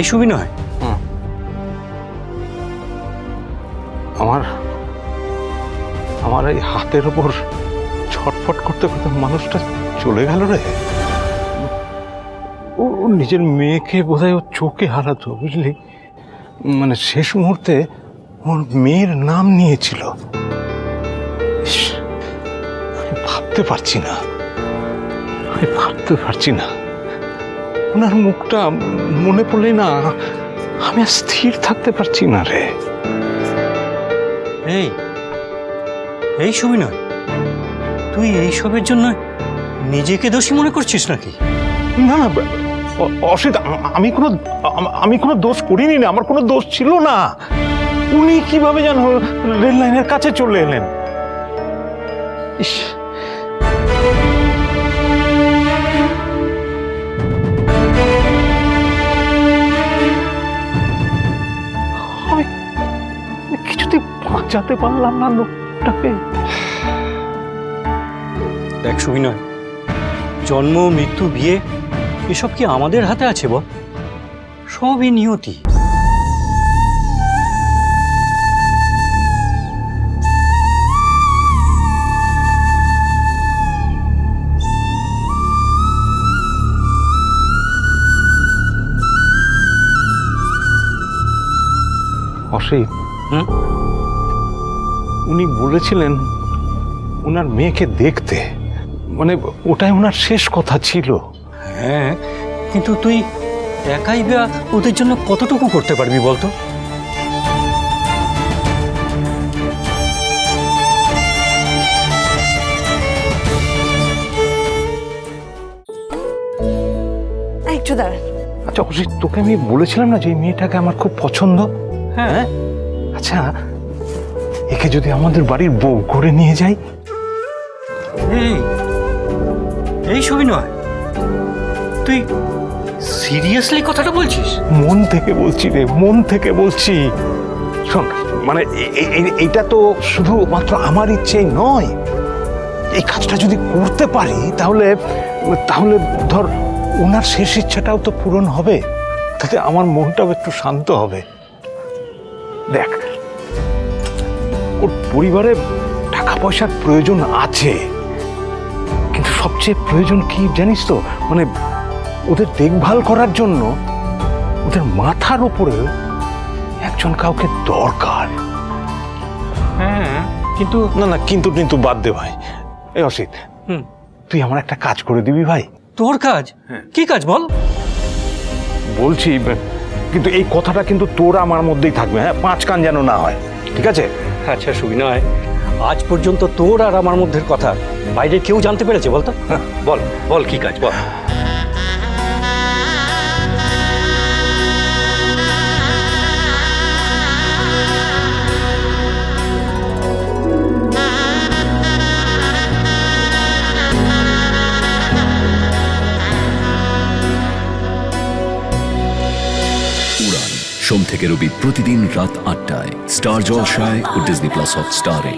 এই সুবি নয়? আমার আমার এই হাতের ওপর ছটফট করতে করতে মানুষটা চলে গেল রে। ও নিজের মেয়েকে বোধহয় ও চোখে হারাতো, বুঝলি? মানে শেষ মুহূর্তে ওর মেয়ের নাম নিয়েছিল। ভাবতে পারছি না। ভাবতে পারছি না। ওনার মুখটা মনে পড়লে না আমি আর স্থির থাকতে পারছি না রে। এই এই সুবি নয় তুই এইসবের জন্য নিজেকে দোষী মনে করছিস নাকি? না না অসিত আমি কোনো আমি কোনো দোষ করিনি না আমার কোনো দোষ ছিল না। উনি কীভাবে যেন রেল লাইনের কাছে চলে এলেন? ইস বাঁচাতে পারলাম না লোকটাকে। দেখ সুবি নয় জন্ম মৃত্যু বিয়ে এসব কি আমাদের হাতে আছে বল? সবই নিয়তি। অসিত হুম? উনি বলেছিলেন ওনার মেয়েকে দেখতে। মানে ওটাই ওনার শেষ কথা ছিল। হ্যাঁ কিন্তু তুই একাই বা ওদের জন্য কতটুকু করতে পারবি বলতো? একটু দাঁড়ান আচ্ছা তোকে আমি বলেছিলাম না যে এই মেয়েটাকে আমার খুব পছন্দ? হ্যাঁ। আচ্ছা একে যদি আমাদের বাড়ির বউ করে নিয়ে যাই? এই এই ছবি নয় তুই সিরিয়াসলি কথাটা বলছিস? মন থেকে বলছি রে মন থেকে বলছি। শোন মানে এটা তো শুধুমাত্র আমার ইচ্ছেই নয়। এই কাজটা যদি করতে পারি তাহলে তাহলে ধর ওনার শেষ ইচ্ছাটাও তো পূরণ হবে। তাতে আমার মনটাও একটু শান্ত হবে। দেখ ওর পরিবারে টাকা পয়সার প্রয়োজন আছে। কিন্তু সবচেয়ে প্রয়োজন কি জানিস তো? মানে ওদের দেখভাল করার জন্য ওদের মাথার উপরে একজন কাউকে দরকার। হ্যাঁ কিন্তু না না কিন্তু কিন্তু বাদ দে ভাই। এই অসিত তুই আমার একটা কাজ করে দিবি ভাই। তোর কাজ? কি কাজ বল? বলছি কিন্তু এই কথাটা কিন্তু তোর আমার মধ্যেই থাকবে হ্যাঁ? পাঁচ কান যেন না হয় ঠিক আছে? আচ্ছা সুবিনয় আজ পর্যন্ত তোর আর আমার মধ্যে কথা বাইরে কেউ জানতে পেরেছে, বলতো? বল বল, কি কাজ, বল। সোম থেকে রবি প্রতিদিন রাত আটটায়। স্টার জলসায় ও ডিজনি প্লাস হট স্টারে